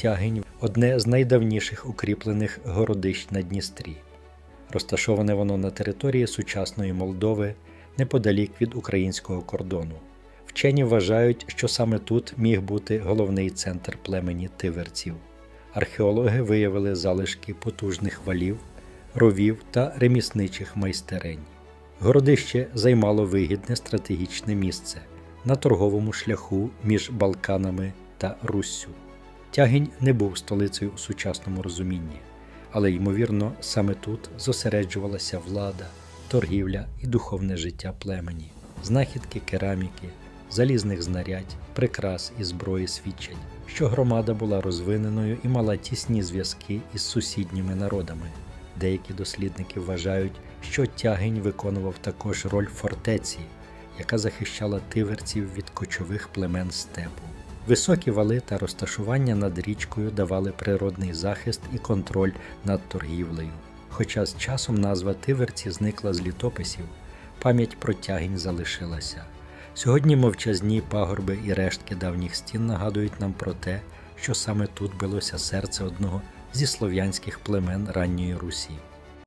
Тягинь одне з найдавніших укріплених городищ на Дністрі. Розташоване воно на території сучасної Молдови неподалік від українського кордону. Вчені вважають, що саме тут міг бути головний центр племені тиверців. Археологи виявили залишки потужних валів, ровів та ремісничих майстерень. Городище займало вигідне стратегічне місце на торговому шляху між Балканами та Руссю. Тягінь не був столицею у сучасному розумінні, але ймовірно, саме тут зосереджувалася влада, торгівля і духовне життя племені, знахідки кераміки, залізних знарядь, прикрас і зброї свідчать, що громада була розвиненою і мала тісні зв'язки із сусідніми народами. Деякі дослідники вважають, що тягень виконував також роль фортеці, яка захищала тиверців від кочових племен степу. Високі вали та розташування над річкою давали природний захист і контроль над торгівлею. Хоча з часом назва Тиверці зникла з літописів, пам'ять про тягінь залишилася. Сьогодні мовчазні пагорби і рештки давніх стін нагадують нам про те, що саме тут билося серце одного зі слов'янських племен ранньої Русі.